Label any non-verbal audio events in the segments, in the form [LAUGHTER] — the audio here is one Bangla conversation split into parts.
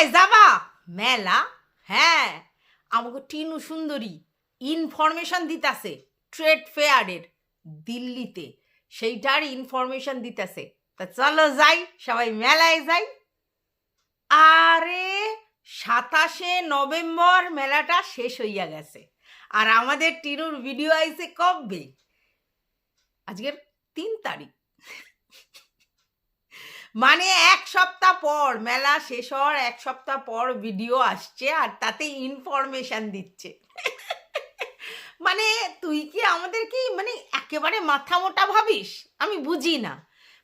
এই যাবা? মেলা? হ্যাঁ। আমাকে টিনু সুন্দরী ইনফরমেশন দিতাছে ট্রেড ফেয়ারের দিল্লিতে। সেইটার ইনফরমেশন দিতেছে। তা চলো যাই, সবাই মেলায় যাই। আরে, সাতাশে নভেম্বর মেলাটা শেষ হইয়া গেছে। আর আমাদের টিনুর ভিডিও আইছে কবে? আজকের তিন তারিখ। মানে এক সপ্তাহ পর, মেলা শেষ হওয়ার এক সপ্তাহ পর ভিডিও আসছে আর তাতে ইনফরমেশন দিচ্ছে। মানে তুই কি আমাদের কি মানে একেবারে মাথা মোটা ভাবিস? আমি বুঝি না।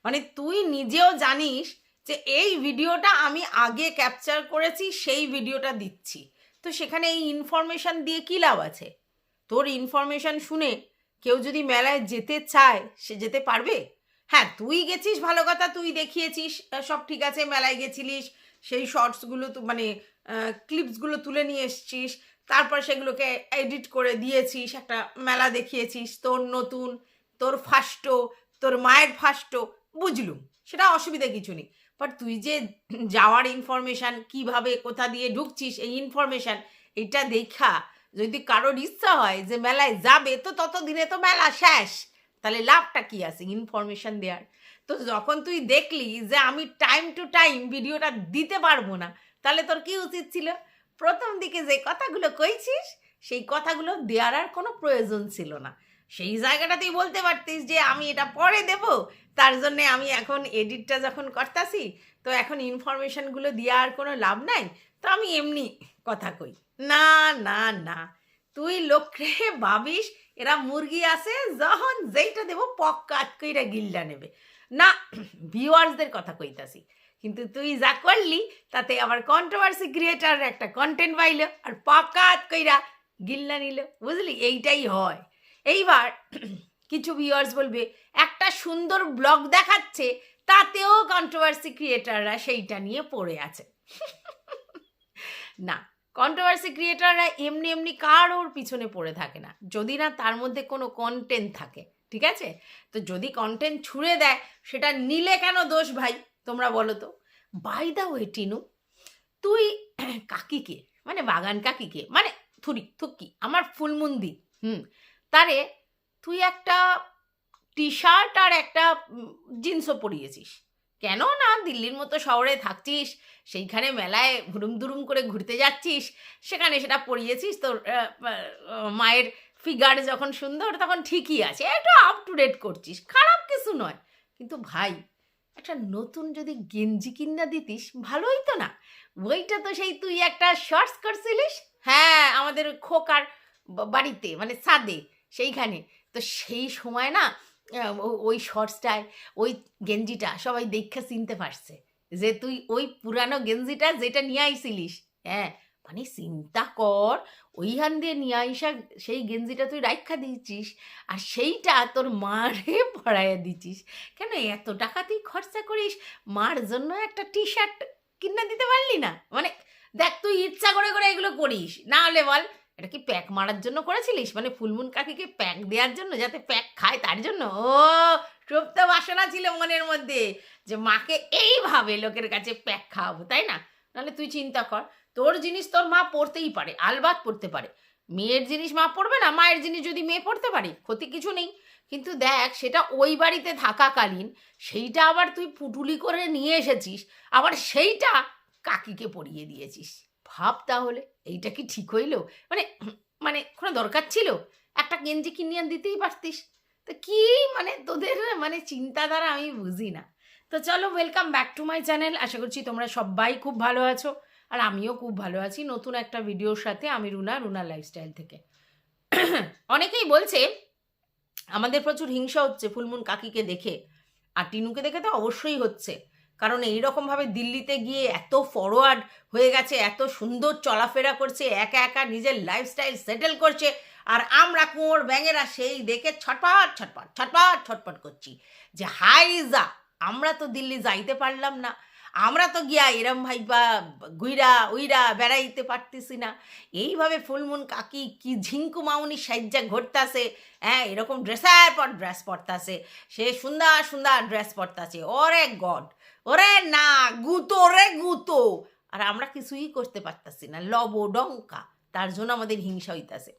মানে তুই নিজেও জানিস যে এই ভিডিওটা আমি আগে ক্যাপচার করেছি, সেই ভিডিওটা দিচ্ছি। তো সেখানে এই ইনফরমেশন দিয়ে কী লাভ আছে? তোর ইনফরমেশন শুনে কেউ যদি মেলায় যেতে চায়, সে যেতে পারবে? হ্যাঁ তুই গেছিস, ভালো কথা, তুই দেখিয়েছিস সব ঠিক আছে, মেলায় গেছিলিস, সেই শর্টসগুলো তো মানে ক্লিপসগুলো তুলে নিয়ে এসছিস, তারপর সেগুলোকে এডিট করে দিয়েছিস, একটা মেলা দেখিয়েছিস, তোর নতুন, তোর ফাস্টো, তোর মায়ের ফাস্টো, বুঝলুম, সেটা অসুবিধা কিছু নেই বাট তুই যে যাওয়ার ইনফরমেশান কীভাবে, কোথা দিয়ে ঢুকছিস, এই ইনফরমেশান এটা দেখা, যদি কারোর ইচ্ছা হয় যে মেলায় যাবে, তো ততদিনে তো মেলা শেষ। তাহলে লাভটা কি আছে? ইনফরমেশন দেওয়ার তো যখন তুই দেখলি যে আমি টাইম টু টাইম ভিডিওটা দিতে পারব না, তাহলে তোর কি উচিত ছিল? প্রথম দিকে যে কথাগুলো কইছিস, সেই কথাগুলো দেওয়ার আর কোনো প্রয়োজন ছিল না। সেই জায়গাটা জায়গাটাতেই বলতে পারতিস যে আমি এটা পরে দেব, তার জন্যে আমি এখন এডিটটা যখন করতাছি, তো এখন ইনফরমেশনগুলো দেওয়ার কোনো লাভ নাই, তো আমি এমনি কথা কই। না না না। তুই লোকরে ভাবিস এরা মুরগি আছে, যখন যেইটা দেবো পক্কাত কইরা গিল্লা নেবে। না ভিউয়ার্সদের কথা কইতাছি, কিন্তু তুই যা করলি, তাতে আবার কন্ট্রোভার্সি ক্রিয়েটার একটা কন্টেন্ট পাইল আর পকাত কইরা গিল্লা নিল, বুঝলি? এইটাই হয়। এইবার কিছু ভিউয়ার্স বলবে, একটা সুন্দর ব্লগ দেখাচ্ছে, তাতেও কন্ট্রোভার্সি ক্রিয়েটাররা সেইটা নিয়ে পড়ে আছে। [LAUGHS] না কন্ট্রোভার্সি ক্রিয়েটাররা এমনি এমনি কারোর পিছনে পড়ে থাকে না। যদি না তার মধ্যে কোনো কন্টেন্ট থাকে, ঠিক আছে? তো যদি কন্টেন্ট ছুঁড়ে দেয়, সেটা নিলে কেন দোষ ভাই, তোমরা বলো তো? বাই দা ওয়ে টিনু, তুই [CLEARS THROAT] কাকিকে মানে বাগান কাকিকে মানে থুরি থুকি আমার ফুলমুন্দি, হুম, তারে তুই একটা টি শার্ট আর একটা জিন্সও পরিয়েছিস। কেন না দিল্লির মতো শহরে থাকছিস? সেইখানে মেলায় ঘুরুম দুরুম করে ঘুরতে যাচ্ছিস? সেখানে সেটা পড়িয়েছিস তোর মায়ের ফিগার যখন সুন্দর তখন ঠিকই আছে, একটু আপ টু ডেট করছিস, খারাপ কিছু নয়। কিন্তু ভাই, একটা নতুন যদি গেঞ্জি কিনা দিতিস, ভালোই তো না। ওইটা তো সেই তুই একটা শর্টস করছিলিস? হ্যাঁ আমাদের খোকার বাড়িতে মানে ছাদে, সেইখানে। তো সেই সময় না ওই শর্টসটায় ওই গেঞ্জিটা সবাই দেখে চিনতে পারছে যে তুই ওই পুরানো গেঞ্জিটা যেটা নিয়ে আইছিলিস। হ্যাঁ মানে চিন্তা কর, ওইখান দিয়ে নিয়ে আইসা সেই গেঞ্জিটা তুই রাইখা দিয়েছিস আর সেইটা তোর মারে [LAUGHS] পড়াইয়া দিচ্ছিস কেন এত টাকা তুই খরচা করিস? মার জন্য একটা টি শার্ট কিনে দিতে পারলি না? মানে দেখ, তুই ইচ্ছা করে করে এগুলো করিস। না হলে বল এটা কি প্যাক মারার জন্য করেছিলিস? মানে ফুলমুন কাকিকে প্যাক দেওয়ার জন্য, যাতে প্যাক খায় তার জন্য? ও, সুপ্ত বাসনা ছিল মনের মধ্যে যে মাকে এইভাবে লোকের কাছে প্যাক খাওয়াবো, তাই না? নাহলে তুই চিন্তা কর, তোর জিনিস তোর মা পড়তেই পারে, আলবাত পড়তে পারে। মেয়ের জিনিস মা পড়বে না, মায়ের জিনিস যদি মেয়ে পড়তে পারে, ক্ষতি কিছু নেই। কিন্তু দেখ, সেটা ওই বাড়িতে থাকাকালীন সেইটা আবার তুই পুটুলি করে নিয়ে এসেছিস, আবার সেইটা কাকিকে পরিয়ে দিয়েছিস। ভাব তাহলে? এইটা কি ঠিক হইল? মানে মানে কোনো দরকার ছিল? একটা গেঞ্জি কিনিয়ে দিতেই পারতিস। তো কি মানে তোদের মানে চিন্তাধারা আমি বুঝি না। তো চলো welcome back to my channel আশা করছি তোমরা সবাই খুব ভালো আছো। আর আমিও খুব ভালো আছি নতুন একটা ভিডিওর সাথে, আমি রুনা রুনা লাইফস্টাইল থেকে। অনেকেই বলছে, আমাদের প্রচুর হিংসা হচ্ছে ফুলমুন কাকিকে দেখে। আর টিনুকে দেখে তো অবশ্যই হচ্ছে। কারণ এইরকমভাবে দিল্লিতে গিয়ে এত ফরওয়ার্ড হয়ে গেছে, এত সুন্দর চলাফেরা করছে, একা একা নিজের লাইফস্টাইল সেটেল করছে, আর আমরা কুঁয়োর ব্যাঙেরা সেই দেখে ছটপট ছটপট ছটপট ছটপট করছি যে, হাই যা, আমরা তো দিল্লি যাইতে পারলাম না, আমরা তো গিয়া এরম ভাই বা গুইরা উইরা বেড়াইতে পারতেছি না। এইভাবে ফুলমুন কাকি কি ঝিঙ্কু মাউনি সাজ্জা ঘটতাছে হ্যাঁ এরকম ড্রেসের পর ড্রেস পরতাছে, সে সুন্দর সুন্দর ড্রেস পরতাছে, ওরে গড! ওরে না, গুতো রে গুতো। আর আমরা কিছুই করতে পারতাছি না লব ডঙ্কা তার জন্য আমাদের হিংসা হইতাছে।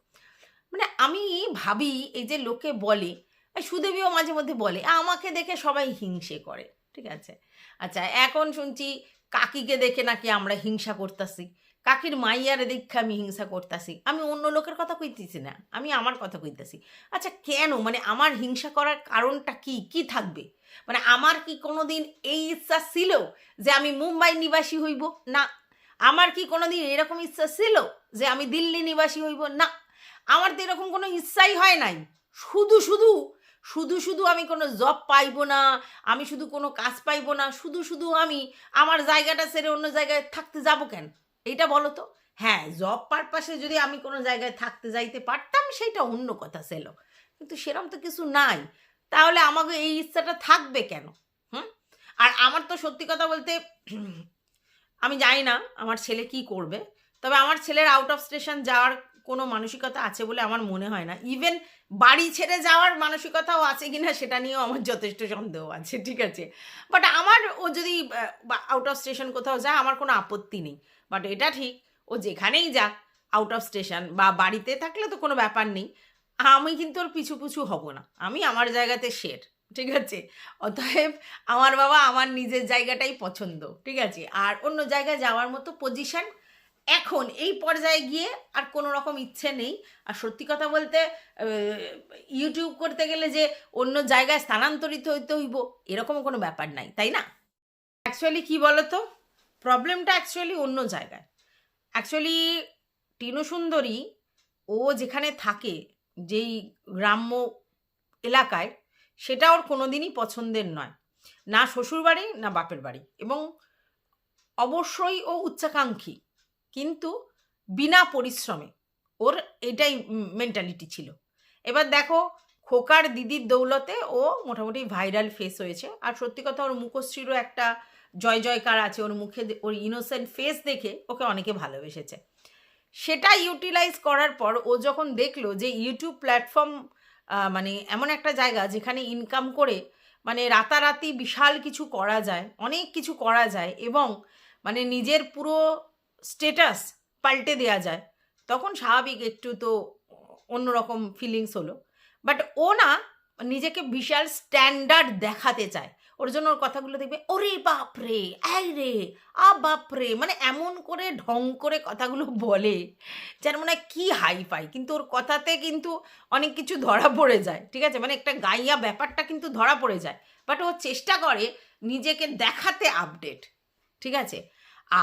মানে আমি ভাবি, এই যে লোকে বলে সুদেবীও মাঝে মধ্যে বলে, আমাকে দেখে সবাই হিংসে করে, ঠিক আছে? আচ্ছা এখন শুনছি কাকিকে দেখে নাকি আমরা হিংসা করতাছি। কাকির মাইয়ারে দেখে আমি হিংসা করতাছি। আমি অন্য লোকের কথা কইতেছি না, আমি আমার কথা কইতাছি। আচ্ছা কেন? মানে আমার হিংসা করার কারণটা কি? কি থাকবে? মানে আমার কি কোনোদিন এই ইচ্ছা ছিল যে আমি মুম্বাই নিবাসী হইব? না। আমার কি কোনোদিন এরকম ইচ্ছা ছিল যে আমি দিল্লি নিবাসী হইব? না। আমার তো এরকম কোনো ইচ্ছাই হয় নাই। শুধু শুধু শুধু শুধু আমি কোনো জব পাইবো না, আমি শুধু কোনো কাজ পাইবো না, শুধু শুধু আমি আমার জায়গাটা ছেড়ে অন্য জায়গায় থাকতে যাব কেন? এটা বলো তো। হ্যাঁ জব পারপাসে যদি আমি কোনো জায়গায় থাকতে যাইতে পারতাম, সেইটা অন্য কথা ছিল। কিন্তু সেরকম তো কিছু নাই। তাহলে আমাকে এই ইচ্ছাটা থাকবে কেন? হুম? আর আমার তো সত্যি কথা বলতে [CLEARS THROAT] আমি জানি না আমার ছেলে কি করবে। তবে আমার ছেলের আউট অফ স্টেশন যাওয়ার কোনো মানসিকতা আছে বলে আমার মনে হয় না। ইভেন বাড়ি ছেড়ে যাওয়ার মানসিকতাও আছে কি না সেটা নিয়েও আমার যথেষ্ট সন্দেহ আছে, ঠিক আছে? বাট আমার ও যদি আউট অফ স্টেশন কোথাও যায়, আমার কোনো আপত্তি নেই। বাট এটা ঠিক, ও যেখানেই যাক আউট অফ স্টেশন বা বাড়িতে থাকলে তো কোনো ব্যাপার নেই। আমি কিন্তু ওর পিছু পিছু হব না। আমি আমার জায়গাতে শের ঠিক আছে? অতএব আমার বাবা আমার নিজের জায়গাটাই পছন্দ, ঠিক আছে? আর অন্য জায়গায় যাওয়ার মতো পজিশন এখন এই পর্যায়ে গিয়ে আর কোনো রকম ইচ্ছে নেই। আর সত্যি কথা বলতে ইউটিউব করতে গেলে যে অন্য জায়গায় স্থানান্তরিত হইতে হইব, এরকম কোনো ব্যাপার নাই, তাই না? অ্যাকচুয়ালি কি বলতো? প্রবলেমটা অ্যাকচুয়ালি অন্য জায়গায়। অ্যাকচুয়ালি টিনু সুন্দরী, ও যেখানে থাকে, যেই গ্রাম্য এলাকায়, সেটা ওর কোনো দিনই পছন্দের নয়। না শ্বশুরবাড়ি, না বাপের বাড়ি। এবং অবশ্যই ও উচ্চাকাঙ্ক্ষী। কিন্তু বিনা পরিশ্রমে। ওর এটাই মেন্টালিটি ছিল। এবার দেখো, খোকার দিদির দৌলতে ও মোটামুটি ভাইরাল ফেস হয়েছে। আর সত্যি কথা, ওর মুখশ্রীরও একটা জয় জয়কার আছে। ওর মুখে ওর ইনোসেন্ট ফেস দেখে ওকে অনেকে ভালোবেসেছে। সেটা ইউটিলাইজ করার পর ও যখন দেখল যে ইউটিউব প্ল্যাটফর্ম মানে এমন একটা জায়গা যেখানে ইনকাম করে মানে রাতারাতি বিশাল কিছু করা যায়, অনেক কিছু করা যায় এবং মানে নিজের পুরো স্টেটাস পাল্টে দেওয়া যায়। তখন স্বাভাবিক একটু তো অন্যরকম ফিলিংস হলো। বাট ও না নিজেকে বিশাল স্ট্যান্ডার্ড দেখাতে চায়। ওর জন্য ওর কথাগুলো দেখবে, ওরে বাপরে এই রে, আ বাপরে মানে এমন করে ঢং করে কথাগুলো বলে যার মনে হয় কী হাই ফাই কিন্তু ওর কথাতে কিন্তু অনেক কিছু ধরা পড়ে যায়, ঠিক আছে? মানে একটা গাইয়া ব্যাপারটা কিন্তু ধরা পড়ে যায়। বাট ও চেষ্টা করে নিজেকে দেখাতে আপডেট ঠিক আছে?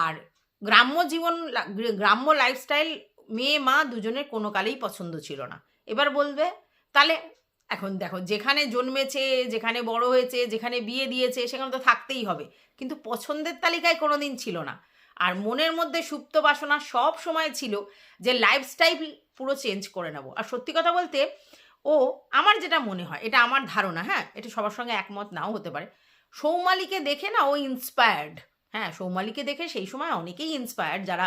আর গ্রাম্য জীবন গ্রাম্য লাইফস্টাইল মেয়ে, মা দুজনের কোনো কালেই পছন্দ ছিল না। এবার বলবে, তাহলে এখন দেখো, যেখানে জন্মেছে, যেখানে বড় হয়েছে, যেখানে বিয়ে দিয়েছে, সেখানে তো থাকতেই হবে। কিন্তু পছন্দের তালিকায় কোনো দিন ছিল না। আর মনের মধ্যে সুপ্ত বাসনা সব সময় ছিল যে লাইফস্টাইল পুরো চেঞ্জ করে নেব। আর সত্যি কথা বলতে, ও, আমার যেটা মনে হয়, এটা আমার ধারণা হ্যাঁ এটা সবার সঙ্গে একমত নাও হতে পারে, সৌমালিকে দেখে না ও ইন্সপায়ার্ড হ্যাঁ সৌমালিকে দেখে সেই সময় অনেকেই ইন্সপায়ার্ড যারা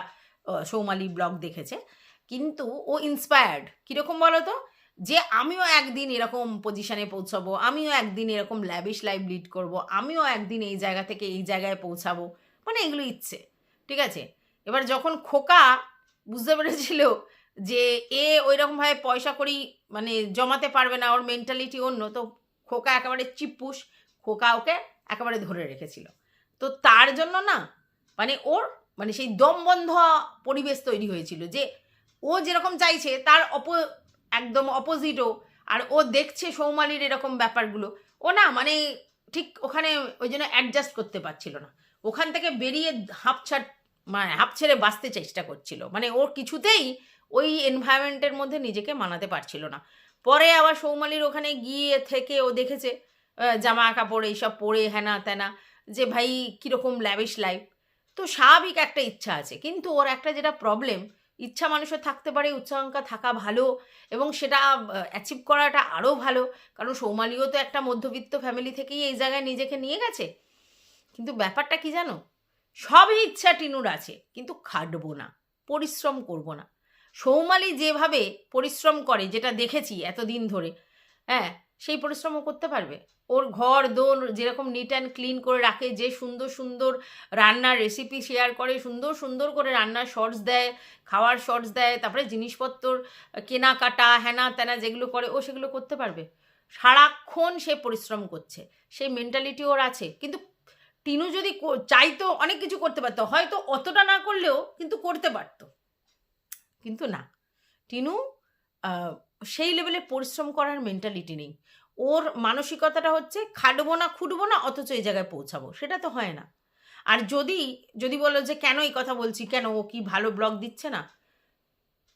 সৌমালি ব্লগ দেখেছে। কিন্তু ও ইন্সপায়ার্ড কীরকম বলো তো যে আমিও একদিন এরকম পজিশনে পৌঁছাবো, আমিও একদিন এরকম ল্যাবিশ লাইফ লিড করব, আমিও একদিন এই জায়গা থেকে এই জায়গায় পৌঁছাবো মানে এগুলো ইচ্ছে, ঠিক আছে? এবার যখন খোকা বুঝতে পেরেছিল যে এ ওই রকমভাবে পয়সা করি মানে জমাতে পারবে না, ওর মেন্টালিটি অন্য, তো খোকা একেবারে চিপ্পুস, খোকা ওকে একেবারে ধরে রেখেছিল। তো তার জন্য না মানে ওর মানে সেই দমবন্ধ পরিবেশ তৈরি হয়েছিল যে ও যেরকম চাইছে তার অপ, একদম অপোজিটও আর ও দেখছে সৌমালির এরকম ব্যাপারগুলো, ও না মানে ঠিক ওখানে ওই জন্য অ্যাডজাস্ট করতে পারছিল না। ওখান থেকে বেরিয়ে হাঁপ ছাড় মানে হাঁপ ছেড়ে বাঁচতে চেষ্টা করছিল। মানে ওর কিছুতেই ওই এনভায়রনমেন্টের মধ্যে নিজেকে মানাতে পারছিল না। পরে আবার সৌমালির ওখানে গিয়ে থেকে ও দেখেছে জামা কাপড় এইসব পরে হ্যানা ত্যানা যে ভাই কীরকম ল্যাবিশ লাইফ তো স্বাভাবিক একটা ইচ্ছা আছে। কিন্তু ওর একটা যেটা প্রবলেম ইচ্ছা মানুষের থাকতে পারে, উচ্চাকাঙ্ক্ষা থাকা ভালো এবং সেটা অ্যাচিভ করাটা আরও ভালো। কারণ সৌমালিও তো একটা মধ্যবিত্ত ফ্যামিলি থেকেই এই জায়গায় নিজেকে নিয়ে গেছে। কিন্তু ব্যাপারটা কি জানো? সবই ইচ্ছা টিনুর আছে, কিন্তু খাটবো না, পরিশ্রম করব না। সৌমালি যেভাবে পরিশ্রম করে, যেটা দেখেছি এতদিন ধরে হ্যাঁ সেই পরিশ্রমও করতে পারবে। ওর ঘর দোর যেরকম নিট অ্যান্ড ক্লিন করে রাখে, যে সুন্দর সুন্দর রান্নার রেসিপি শেয়ার করে, সুন্দর সুন্দর করে রান্নার শর্টস দেয়, খাওয়ার শর্টস দেয়, তারপরে জিনিসপত্র কেনাকাটা হ্যানা ত্যানা যেগুলো করে, ও সেগুলো করতে পারবে। সারাক্ষণ সে পরিশ্রম করছে। সেই মেন্টালিটি ওর আছে। কিন্তু টিনু যদি চাইতো অনেক কিছু করতে পারতো। হয়তো অতটা না করলেও কিন্তু করতে পারতো। কিন্তু না। টিনু সেই লেভেলে পরিশ্রম করার মেন্টালিটি নেই। ওর মানসিকতাটা হচ্ছে, খাটবো না, খুঁটবো না, অথচ এই জায়গায় পৌঁছাবো। সেটা তো হয় না। আর যদি যদি বলো যে, কেন এই কথা বলছি? কেন ও কি ভালো ব্লগ দিচ্ছে না?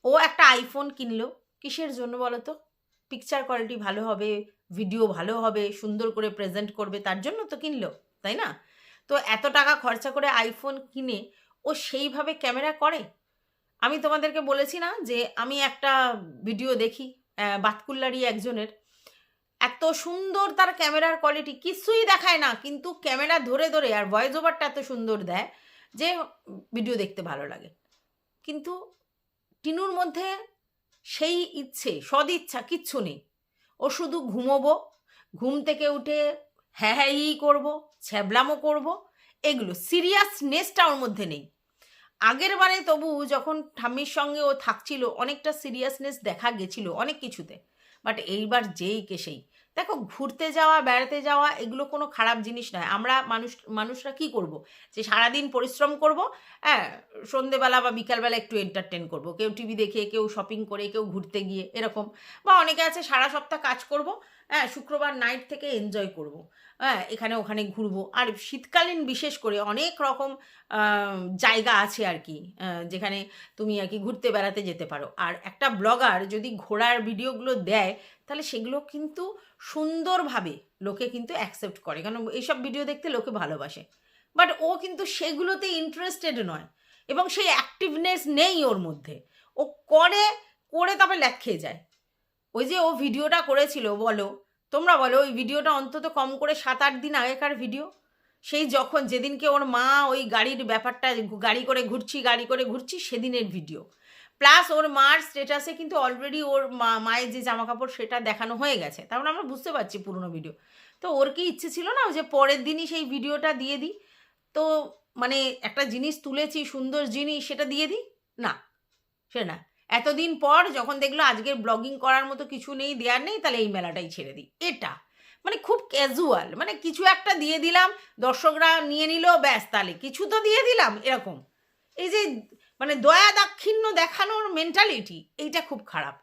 ও একটা আইফোন কিনলো। কিসের জন্য বলো তো? পিকচার কোয়ালিটি ভালো হবে ভিডিও ভালো হবে, সুন্দর করে প্রেজেন্ট করবে, তার জন্য তো কিনলো, তাই না? তো এত টাকা খরচা করে আইফোন কিনে ও সেইভাবে ক্যামেরা করে? আমি তোমাদেরকে বলেছি না যে আমি একটা ভিডিও দেখি বাতকুল্লারি একজনের। এত সুন্দর তার ক্যামেরার কোয়ালিটি কিছুই দেখায় না, কিন্তু ক্যামেরা ধরে ধরে আর ভয়েস ওভারটা এত সুন্দর দেয় যে ভিডিও দেখতে ভালো লাগে। কিন্তু টিনুর মধ্যে সেই ইচ্ছে, সদিচ্ছা কিচ্ছু নেই। ও শুধু ঘুমোবো, ঘুম থেকে উঠে হ্যাঁ হ্যাঁ ই করব, ছ্যাবলামো করব, এগুলো সিরিয়াসনেসটা ওর মধ্যে নেই। আগের বারে তবু যখন ঠাম্মির সঙ্গে ও থাকছিল, অনেকটা সিরিয়াসনেস দেখা গেছিল অনেক কিছুতে। বাট এইবার যেই কে সেই। দেখো, ঘুরতে যাওয়া, বেড়াতে যাওয়া, এগুলো কোনো খারাপ জিনিস নয়। আমরা মানুষ, মানুষরা কি করব? যে সারাদিন পরিশ্রম করব হ্যাঁ সন্ধেবেলা বা বিকালবেলা একটু এন্টারটেন করব। কেউ টিভি দেখে, কেউ শপিং করে, কেউ ঘুরতে গিয়ে, এরকম। বা অনেকে আছে, সারা সপ্তাহ কাজ করব হ্যাঁ শুক্রবার নাইট থেকে এনজয় করব। হ্যাঁ এখানে ওখানে ঘুরবো। আর শীতকালীন বিশেষ করে অনেক রকম জায়গা আছে আর কি যেখানে তুমি আর কি ঘুরতে বেড়াতে যেতে পারো। আর একটা ব্লগার যদি ঘোরার ভিডিওগুলো দেয়, তাহলে সেগুলো কিন্তু সুন্দরভাবে লোকে কিন্তু অ্যাকসেপ্ট করে। কারণ এইসব ভিডিও দেখতে লোকে ভালোবাসে। বাট ও কিন্তু সেগুলোতে ইন্টারেস্টেড নয় এবং সেই অ্যাক্টিভনেস নেই ওর মধ্যে। ও করে করে তবে ল্যাক খেয়ে যায়। ওই যে ও ভিডিওটা করেছিল, বলো তোমরা বলো, ওই ভিডিওটা অন্তত কম করে সাত আট দিন আগেকার ভিডিও? সেই যখন যেদিনকে ওর মা ওই গাড়ির ব্যাপারটা, গাড়ি করে ঘুরছি, গাড়ি করে ঘুরছি, সেদিনের ভিডিও। প্লাস ওর মার স্টেটাসে কিন্তু অলরেডি ওর মা, মায়ের যে জামা কাপড় সেটা দেখানো হয়ে গেছে। তার মানে আমরা বুঝতে পারছি পুরনো ভিডিও। তো ওর কি ইচ্ছে ছিল না যে পরের দিনই সেই ভিডিওটা দিয়ে দিই? তো মানে একটা জিনিস তুলেছি, সুন্দর জিনিস সেটা দিয়ে দিই? না, সে না। এতদিন পর যখন দেখল আজকের ব্লগিং করার মতো কিছু নেই দেওয়ার নেই, তাহলে এই মেলাটাই ছেড়ে দিই। এটা। মানে খুব ক্যাজুয়াল মানে কিছু একটা দিয়ে দিলাম, দর্শকরা নিয়ে নিল, ব্যাস তাহলে। কিছু তো দিয়ে দিলাম, এরকম। এই যে মানে দয়া দাক্ষিণ্য দেখানোর মেন্টালিটি এইটা খুব খারাপ।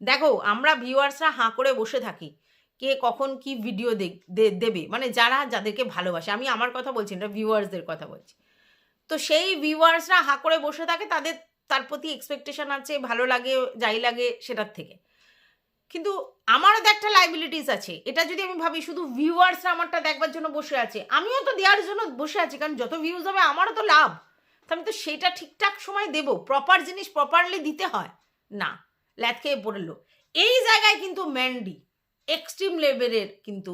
দেখো, আমরা ভিউয়ার্সরা হাঁ করে বসে থাকি, কে কখন কি ভিডিও দেবে। মানে যারা যাদেরকে ভালোবাসে, আমি আমার কথা বলছি না ভিউয়ার্সদের কথা বলছি। তো সেই ভিউয়ার্সরা হাঁ করে বসে থাকে, তাদের তার প্রতি এক্সপেকটেশন আছে, ভালো লাগে, যাই লাগে সেটার থেকে। কিন্তু আমারও তো একটা লাইবিলিটিস আছে। এটা যদি আমি ভাবি, শুধু ভিউয়ার্সরা আমারটা দেখবার জন্য বসে আছে, আমিও তো দেওয়ার জন্য বসে আছি, কারণ যত ভিউজ হবে আমারও তো লাভ। আমি তো সেটা ঠিকঠাক সময় দেবো প্রপার জিনিস প্রপারলি দিতে হয়। না ল্যাথ খেয়ে পড়ল এই জায়গায় কিন্তু ম্যান্ডি এক্সট্রিম লেভেলের কিন্তু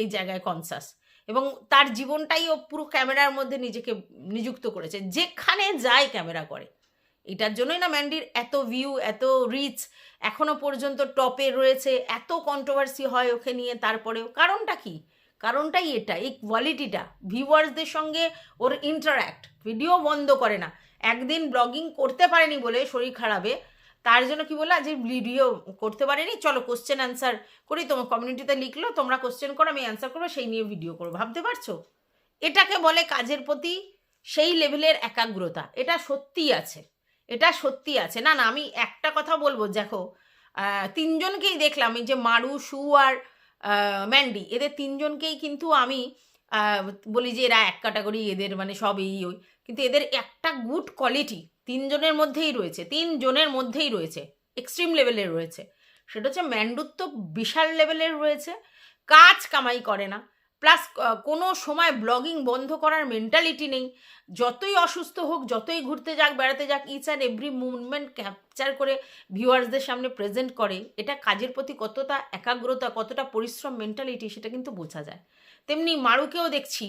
এই জায়গায় কনসাস এবং তার জীবনটাই ও পুরো ক্যামেরার মধ্যে নিজেকে নিযুক্ত করেছে। যেখানে যায় ক্যামেরা করে। এটার জন্যই না ম্যান্ডির এত ভিউ এত রিচ এখনও পর্যন্ত টপে রয়েছে, এত কন্ট্রোভার্সি হয় ওকে নিয়ে তারপরেও। কারণটা কি? কারণটাই এটা এই কোয়ালিটিটা ভিউয়ার্সদের সঙ্গে ওর ইন্টারাক্ট ভিডিও বন্ধ করে না। একদিন ব্লগিং করতে পারেনি বলে শরীর খারাপে, তার জন্য কি বলল? আজ ভিডিও করতে পারেনি, চলো কোশ্চেন অ্যান্সার করি, তোমার কমিউনিটিতে লিখলো, তোমরা কোশ্চেন করো, আমি অ্যান্সার করব, সেই নিয়ে ভিডিও করব। ভাবতে পারছ? এটাকে বলে কাজের প্রতি সেই লেভেলের একাগ্রতা, এটা সত্যিই আছে। এটা সত্যি আছে। না না, আমি একটা কথা বলব, দেখো তিনজনকেই দেখলাম, এই যে মারু, সু আর ম্যান্ডি, এদের তিনজনকেই কিন্তু আমি বলি যে এরা এক ক্যাটাগরি এদের মানে সব এই, ওই, কিন্তু এদের একটা গুড কোয়ালিটি তিনজনের মধ্যেই রয়েছে, তিনজনের মধ্যেই রয়েছে এক্সট্রিম লেভেলের রয়েছে। সেটা হচ্ছে ম্যান্ডুর তো বিশাল লেভেলের রয়েছে, কাজ কামাই করে না। প্লাস কোনো সময় ব্লগিং বন্ধ করার মেন্টালিটি নেই। যতই অসুস্থ হোক, যতই ঘুরতে যাক, বেড়াতে যাক each and every movement capture করে ভিউয়ার্সদের সামনে প্রেজেন্ট করে, এটা কাজের প্রতি কতটা একাগ্রতা, কতটা পরিশ্রম মেন্টালিটি সেটা কিন্তু বোঝা যায়। তেমনি মারুকেও দেখছি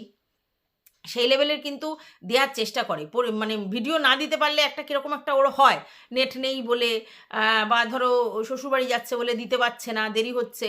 সেই লেভেলের কিন্তু দেওয়ার চেষ্টা করে। মানে ভিডিও না দিতে পারলে একটা কীরকম একটা ওর হয়। নেট নেই বলে বা ধরো শ্বশুরবাড়ি যাচ্ছে বলে দিতে পারছে না, দেরি হচ্ছে।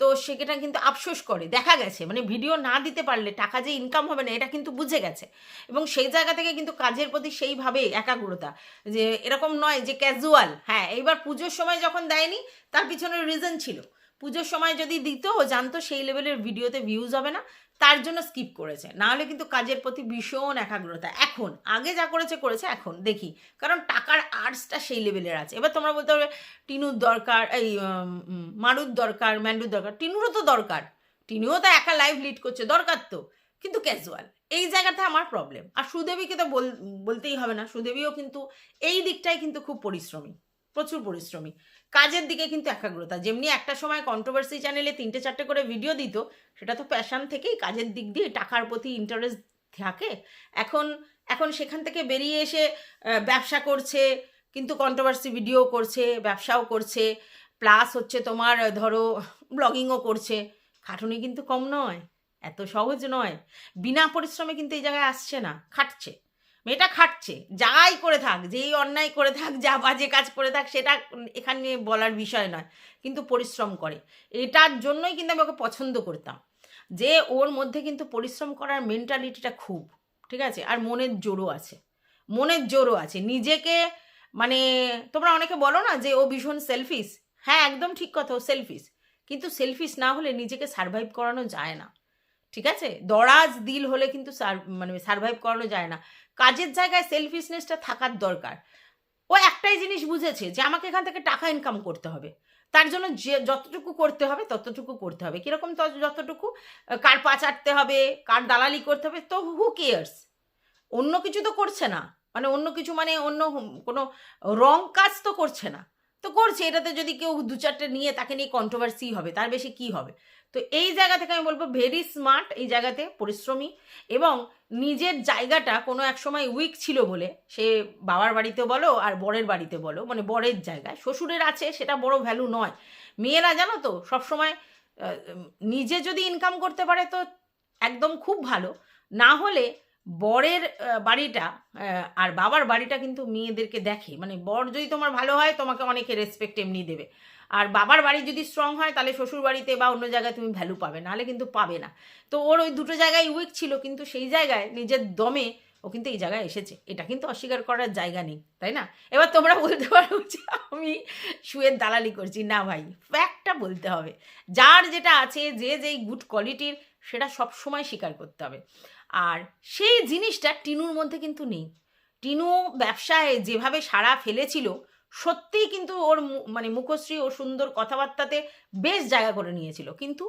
তো সেটা কিন্তু আফসোস করে। দেখা গেছে মানে ভিডিও না দিতে পারলে, টাকা যে ইনকাম হবে না, এটা কিন্তু বুঝে গেছে। এবং সেই জায়গা থেকে কিন্তু কাজের প্রতি সেইভাবে একাগ্রতা। যে এরকম নয় যে ক্যাজুয়াল হ্যাঁ এইবার পুজোর সময় যখন দেয়নি, তার পিছনে রিজন ছিল। পুজোর সময় যদি দিত জানতো সেই লেভেলের ভিডিওতে ভিউজ হবে না। তার জন্য স্কিপ করেছে। না হলে কিন্তু কাজের প্রতি ভীষণ একাগ্রতা। এখন, আগে যা করেছে করেছে। এখন, দেখি। কারণ টাকার আর্টসটা সেই লেভেলের আছে। এবার তোমরা বলতে পারবে, টিনুর দরকার, এই মারুর দরকার, ম্যান্ডুর দরকার। টিনুরও তো দরকার। টিনুও তো একা লাইভ লিড করছে, দরকার তো। কিন্তু ক্যাজুয়াল এই জায়গাতে আমার প্রবলেম আর সুদেবীকে তো বল, বলতেই হবে না। সুদেবীও কিন্তু, এই দিকটাই কিন্তু খুব পরিশ্রমী। প্রচুর পরিশ্রমী। কাজের দিকে কিন্তু একাগ্রতা। যেমনি একটা সময় কন্ট্রোভার্সি চ্যানেলে তিনটে চারটে করে ভিডিও দিত, সেটা তো প্যাশন থেকেই কাজের দিক দিয়ে টাকার প্রতি ইন্টারেস্ট থাকে। এখন এখন সেখান থেকে বেরিয়ে এসে ব্যবসা করছে, কিন্তু কন্ট্রোভার্সি ভিডিও করছে, ব্যবসাও করছে প্লাস হচ্ছে তোমার ধরো ব্লগিংও করছে। খাটুনি কিন্তু কম নয়, এত সহজ নয়। বিনা পরিশ্রমে কিন্তু এই জায়গায় আসছে না, খাটছে। মেয়েটা খাটছে, যাই করে থাক, যেই অন্যায় করে থাক, যা বাজে কাজ করে থাক, সেটা এখানে বলার বিষয় নয়, কিন্তু পরিশ্রম করে। এটার জন্যই কিন্তু আমি ওকে পছন্দ করতাম। যে ওর মধ্যে কিন্তু পরিশ্রম করার মেন্টালিটিটা খুব, ঠিক আছে? আর মনের জোরও আছে। মনের জোরও আছে। নিজেকে মানে তোমরা অনেকে বলো না যে ও ভীষণ সেলফিস হ্যাঁ একদম ঠিক কথা, ও সেলফিস কিন্তু সেলফিস না হলে নিজেকে সারভাইভ করানো যায় না। ঠিক আছে? দরাজ দিল হলে কিন্তু মানে সারভাইভ করানো যায় না। কাজের জায়গায় সেলফিসনেসটা থাকার দরকার। ও একটাই জিনিস বুঝেছে যে আমাকে এখান থেকে টাকা ইনকাম করতে হবে। তার জন্য যে যতটুকু করতে হবে ততটুকু করতে হবে। কীরকম যতটুকু কার পা চাটতে হবে, কার দালালি করতে হবে, তো হু কেয়ার্স অন্য কিছু তো করছে না। মানে অন্য কিছু মানে অন্য কোনো রং কাজ তো করছে না। তো করছে, এটাতে যদি কেউ দু চারটে নিয়ে তাকে নিয়ে কন্ট্রোভার্সি হবে, তার বেশি কি হবে? তো এই জায়গা থেকে আমি বলব ভেরি স্মার্ট এই জায়গাতে, পরিশ্রমী এবং নিজের জায়গাটা কোনো এক সময় উইক ছিল বলে, সে বাবার বাড়িতে বলো আর বরের বাড়িতে বলো মানে বরের জায়গায়, শ্বশুরের আছে, সেটা বড় ভ্যালু নয়। মেয়েরা জানো তো সবসময় নিজে যদি ইনকাম করতে পারে তো একদম খুব ভালো, না হলে বরের বাড়িটা আর বাবার বাড়িটা কিন্তু মেয়েদেরকে দেখে। মানে বর যদি তোমার ভালো হয়, তোমাকে অনেকে রেসপেক্ট এমনি দেবে। আর বাবার বাড়ি যদি স্ট্রং হয়, তাহলে শ্বশুর বাড়িতে বা অন্য জায়গায় তুমি ভ্যালু পাবে, নাহলে কিন্তু পাবে না। তো ওর ওই দুটো জায়গায় উইক ছিল, কিন্তু সেই জায়গায় নিজের দমে ও কিন্তু এই জায়গায় এসেছে। এটা কিন্তু অস্বীকার করার জায়গা নেই, তাই না? এবার তোমরা বলতে পারো যে আমি শুয়ের দালালি করছি। না ভাই ফ্যাক্টটা বলতে হবে। যার যেটা আছে, যে যেই গুড কোয়ালিটির সেটা সব সময় স্বীকার করতে হবে। আর সেই জিনিসটা টিনুর মধ্যে কিন্তু নেই। টিনু ব্যবসায় যেভাবে সাড়া ফেলেছিল, সত্যিই কিন্তু ওর মানে মুখশ্রী ও সুন্দর কথাবার্তাতে বেশ জায়গা করে নিয়েছিল। কিন্তু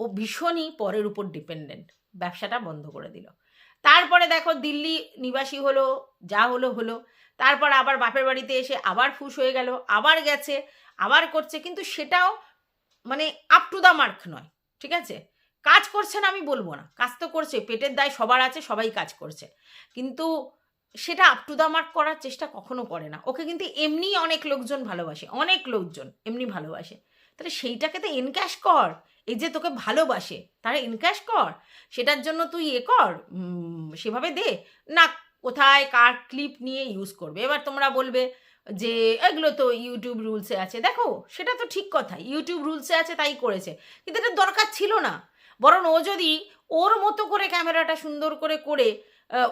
ও ভীষণই পরের উপর ডিপেন্ডেন্ট ব্যবসাটা বন্ধ করে দিল। তারপরে দেখো দিল্লি নিবাসী হলো, যা হলো হলো। তারপর আবার বাপের বাড়িতে এসে আবার ফুস হয়ে গেল, আবার গেছে, আবার করছে। কিন্তু সেটাও মানে আপ টু দ্য মার্ক নয়, ঠিক আছে? কাজ করছে না আমি বলব না। কাজ তো করছে, পেটের দায় সবার আছে, সবাই কাজ করছে। কিন্তু সেটা আপ টু দ্য মার্ক করার চেষ্টা কখনো করে না। ওকে কিন্তু এমনি অনেক লোকজন ভালোবাসে, অনেক লোকজন এমনি ভালোবাসে। তাহলে সেইটাকে তো এনক্যাশ কর, এই যে তোকে ভালোবাসে, তারা এনক্যাশ কর, সেটার জন্য তুই এ কর সেভাবে দে। না, কোথায় কার ক্লিপ নিয়ে ইউজ করবে? এবার তোমরা বলবে যে, এগুলো তো ইউটিউব রুলসে আছে। দেখো, সেটা তো ঠিক কথা ইউটিউব রুলসে আছে, তাই করেছে। কিন্তু এটা দরকার ছিল না। বরং ও যদি ওর মতো করে ক্যামেরাটা সুন্দর করে করে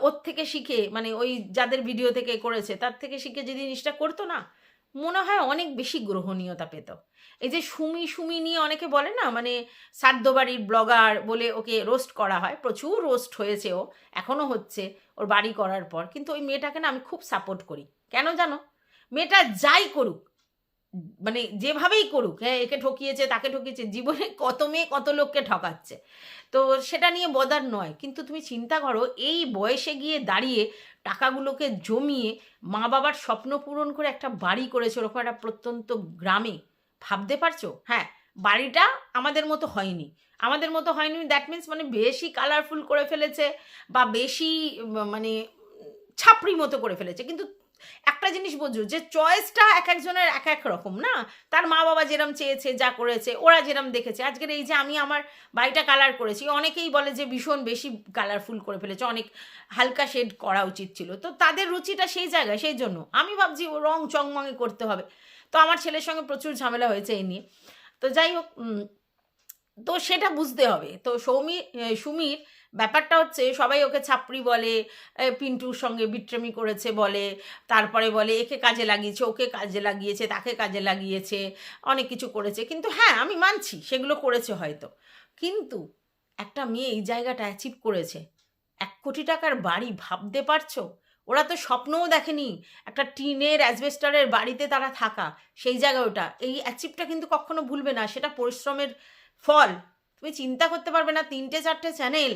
ওর থেকে শিখে মানে ওই যাদের ভিডিও থেকে করেছে, তার থেকে শিখে যে জিনিসটা করতো না, মনে হয় অনেক বেশি গ্রহণীয়তা পেত। এই যে সুমি সুমি নিয়ে অনেকে বলে না মানে সাদ্য বাড়ির ব্লগার বলে ওকে রোস্ট করা হয়, প্রচুর রোস্ট হয়েছে ও এখনও হচ্ছে ওর বাড়ি করার পর। কিন্তু ওই মেয়েটাকে না আমি খুব সাপোর্ট করি। কেন জানো? মেয়েটা যাই করুক মানে যেভাবেই করুক হ্যাঁ একে ঠকিয়েছে, তাকে ঠকিয়েছে, জীবনে কত মেয়ে কত লোককে ঠকাচ্ছে। তো সেটা নিয়ে বদার নয়, কিন্তু তুমি চিন্তা করো, এই বয়সে গিয়ে দাঁড়িয়ে টাকাগুলোকে জমিয়ে মা বাবার স্বপ্ন পূরণ করে একটা বাড়ি করেছে, ওরকম একটা প্রত্যন্ত গ্রামে, ভাবতে পারছ? হ্যাঁ বাড়িটা আমাদের মতো হয়নি। আমাদের মতো হয়নি দ্যাট মিন্স মানে বেশি কালারফুল করে ফেলেছে বা বেশি মানে ছাপড়ি মতো করে ফেলেছে। কিন্তু একটা জিনিস বোঝো, যে চয়েসটা এক একজনের এক এক রকম, না? তার মা বাবা যেরম চেয়েছে, যা করেছে, ওরা যেরম দেখেছে। আজকের এই যে আমি আমার বাড়িটা কালার করেছি, অনেকেই বলে যে ভীষণ বেশি কালারফুল করে ফেলেছে, অনেক হালকা শেড করা উচিত ছিল। তো তাদের রুচিটা সেই জায়গায়, সেই জন্য। আমি ভাবছি ও রং চংমঙে করতে হবে। তো আমার ছেলের সঙ্গে প্রচুর ঝামেলা হয়েছে এই নিয়ে। তো যাই হোক তো সেটা বুঝতে হবে। তো সৌমি সুমির ব্যাপারটা হচ্ছে সবাই ওকে ছাপড়ি বলে পিন্টুর সঙ্গে বিট্রেমি করেছে বলে, তারপরে বলে, একে কাজে লাগিয়েছে, ওকে কাজে লাগিয়েছে, তাকে কাজে লাগিয়েছে, অনেক কিছু করেছে। কিন্তু হ্যাঁ আমি মানছি, সেগুলো করেছে হয়তো। কিন্তু একটা মেয়ে এই জায়গাটা অ্যাচিভ করেছে। এক কোটি টাকার বাড়ি, ভাবতে পারছ? ওরা তো স্বপ্নও দেখেনি, একটা টিনের অ্যাসবেস্টারের বাড়িতে তারা থাকা। সেই জায়গায় ওটা। এই অ্যাচিভটা কিন্তু কখনো ভুলবে না, সেটা পরিশ্রমের ফল। তুমি চিন্তা করতে পারবে না, তিনটে, চারটে চ্যানেল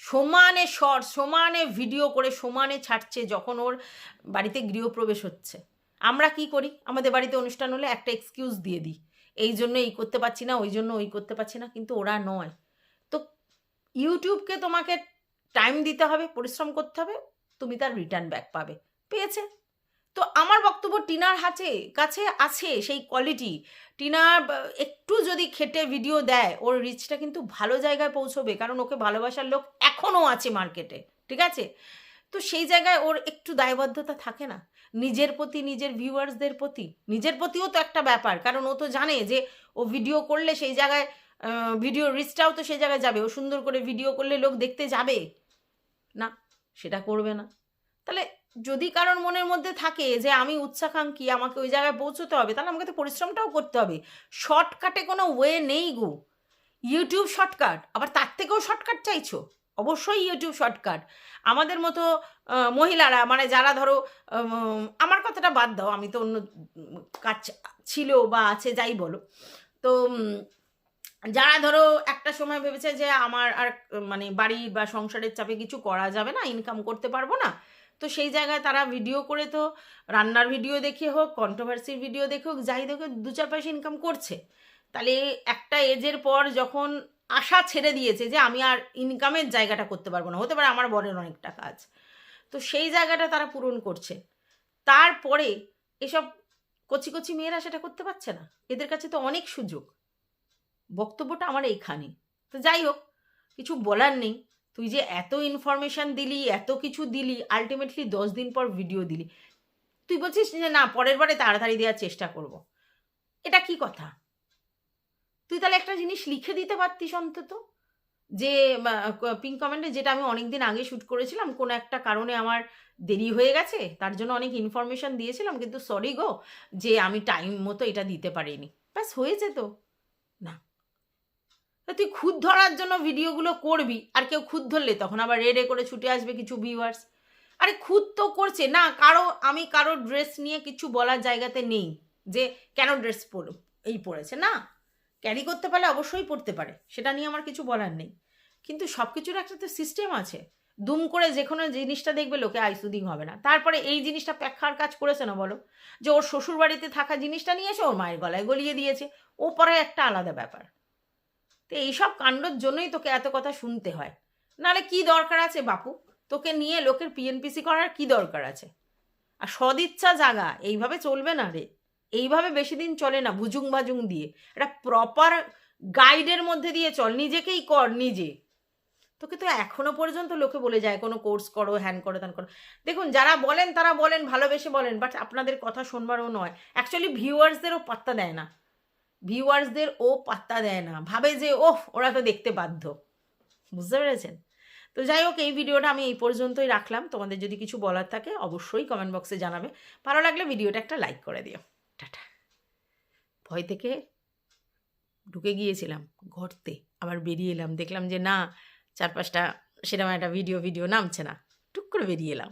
সমানে শর্ট সমানে ভিডিও করে সমানে ছাড়ছে যখন ওর বাড়িতে গৃহপ্রবেশ হচ্ছে। আমরা কি করি? আমাদের বাড়িতে অনুষ্ঠান হলে একটা এক্সকিউজ দিয়ে দিই। এই জন্য এই করতে পারছি না, ওই জন্য ওই করতে পারছি না, কিন্তু ওরা নয়। তো ইউটিউবকে তোমাকে টাইম দিতে হবে, পরিশ্রম করতে হবে, তুমি তার রিটার্ন ব্যাক পাবে। পেয়েছে। তো আমার বক্তব্য টিনার হাতে, কাছে আছে সেই কোয়ালিটি টিনা, ব- একটু যদি খেটে ভিডিও দেয়, ওর রিচটা কিন্তু ভালো জায়গায় পৌঁছবে, কারণ ওকে ভালোবাসার লোক এখনও আছে মার্কেটে ঠিক আছে? তো সেই জায়গায় ওর একটু দায়বদ্ধতা থাকে না। নিজের প্রতি, নিজের ভিউয়ার্সদের প্রতি, নিজের প্রতিও তো একটা ব্যাপার, কারণ ও তো জানে যে ও ভিডিও করলে সেই জায়গায় ভিডিও রিচটাও তো সেই জায়গায় যাবে, ও সুন্দর করে ভিডিও করলে লোক দেখতে যাবে। না, সেটা করবে না। তাহলে যদি কারোর মনের মধ্যে থাকে যে আমি উচ্চাকাঙ্ক্ষী আমাকে ওই জায়গায় পৌঁছতে হবে, তাহলে আমাকে তো পরিশ্রমটাও করতে হবে। শর্টকাটে কোনো ওয়ে নেই গো। ইউটিউব শর্টকাট আবার তার থেকেও শর্টকাট চাইছো? অবশ্যই ইউটিউব শর্টকাট আমাদের মতো মহিলারা মানে যারা ধরো আমার কথাটা বাদ দাও, আমি তো অন্য কাজ ছিল বা আছে, যাই বলো। তো যারা ধরো একটা সময় ভেবেছে যে আমার আর মানে বাড়ি বা সংসারের চাপে কিছু করা যাবে না ইনকাম করতে পারব না তো সেই জায়গায় তারা ভিডিও করে তো রান্নার ভিডিও দেখে হোক কন্ট্রোভার্সির ভিডিও দেখে হোক, যাই দেখে দু চার পয়সা ইনকাম করছে। তাহলে একটা এজের পর যখন আশা ছেড়ে দিয়েছে যে আমি আর ইনকামের জায়গাটা করতে পারব না, হতে পারে আমার বরের অনেক টাকা আছে। তো সেই জায়গাটা তারা পূরণ করছে। তারপরে এসব কচি কচি মেয়েরা সেটা করতে পারছে না। এদের কাছে তো অনেক সুযোগ। বক্তব্যটা আমার এইখানে। তো যাই হোক, কিছু বলার নেই। তুই যে এত ইনফরমেশন দিলি, এত কিছু দিলি আলটিমেটলি দশ দিন পর ভিডিও দিলি। তুই বলছিস যে না, পরের বারে তাড়াতাড়ি দেওয়ার চেষ্টা করব। এটা কি কথা? তুই তাহলে একটা জিনিস লিখে দিতে পারতিস অন্তত? যে পিঙ্ক কমেন্টে যেটা আমি অনেক দিন আগে শ্যুট করেছিলাম, কোনো একটা কারণে আমার দেরি হয়ে গেছে, তার জন্য অনেক ইনফরমেশন দিয়েছিলাম, কিন্তু সরি গো, যে আমি টাইম মতো এটা দিতে পারিনি। ব্যাস হয়েছে তো না। তুই খুদ ধরার জন্য ভিডিওগুলো করবি। আর কেউ খুদ ধরলে তখন আবার রেডে করে ছুটে আসবে কিছু ভিউয়ার্স আরে খুদ তো করছে। না, কারও, আমি কারও ড্রেস নিয়ে কিছু বলার জায়গাতে নেই। যে কেন ড্রেস পর, এই পরেছে। না ক্যারি করতে পারলে অবশ্যই পড়তে পারে। সেটা নিয়ে আমার কিছু বলার নেই। কিন্তু সব কিছুর একটা তো সিস্টেম আছে। দুম করে যে কোনো জিনিসটা দেখবে লোকে আইসুদিং হবে না। তারপরে এই জিনিসটা প্যাক্ষার কাজ করেছে না বলো? যে ওর শ্বশুর বাড়িতে থাকা জিনিসটা নিয়ে এসে ওর মায়ের গলায় গলিয়ে দিয়েছে। ও পরে একটা আলাদা ব্যাপার। তো এইসব কাণ্ডর জন্যই তোকে এত কথা শুনতে হয়। নাহলে কি দরকার আছে বাপু? তোকে নিয়ে লোকের পিএনপিসি করার কি দরকার আছে? আর সদিচ্ছা জাগা, এইভাবে চলবে না রে। এইভাবে বেশি দিন চলে না ভুজুং ভাজুং দিয়ে। এটা প্রপার গাইডের মধ্যে দিয়ে চল, নিজেকেই কর নিজে। তোকে তো এখনও পর্যন্ত লোকে বলে যায়, কোনো কোর্স করো হ্যান করো, ত্যান করো। দেখুন, যারা বলেন, তারা বলেন, ভালোবেসে বলেন বাট আপনাদের কথা শোনবারও নয়। অ্যাকচুয়ালি ভিউয়ার্সদেরও পাত্তা দেয় না। ভিউয়ার্সদের ও পাত্তা দেয় না। ভাবে যে, ওহ, ওরা তো দেখতে বাধ্য। বুঝতে পেরেছেন? তো যাই হোক, এই ভিডিওটা আমি এই পর্যন্তই রাখলাম। তোমাদের যদি কিছু বলার থাকে, অবশ্যই কমেন্ট বক্সে জানাবে। ভালো লাগলে ভিডিওটা একটা লাইক করে দিও। টাটা। ভয় থেকে ঢুকে গিয়েছিলাম, ঘরতে। আবার বেরিয়ে এলাম। দেখলাম যে, না চার পাঁচটা সেরকম একটা ভিডিও ভিডিও নামছে না। টুক করে বেরিয়ে এলাম।